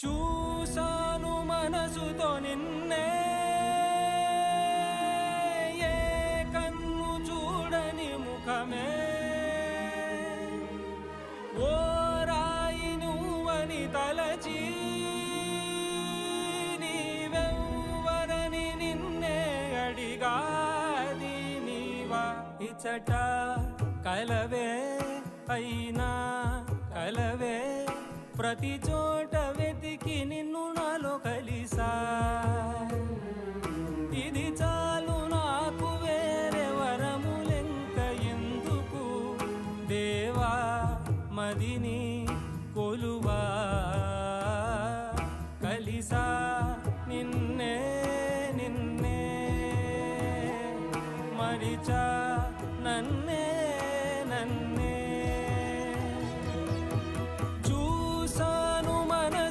చూసాను మనసుతో నిన్నే. ఏ కన్ను చూడని ముఖమే. ఓ రాయి నువ్వని తలచి నీవెవ్వరని నిన్నే అడిగాది నీవా ఇచ్చట కలవే అయినా కలవే ప్రతి చోట ఇది చాలు నాకు వేరే వరములెంత ఎందుకు? దేవా మదిని కొలువా? కలిసా నిన్నే నిన్నే. మరిచా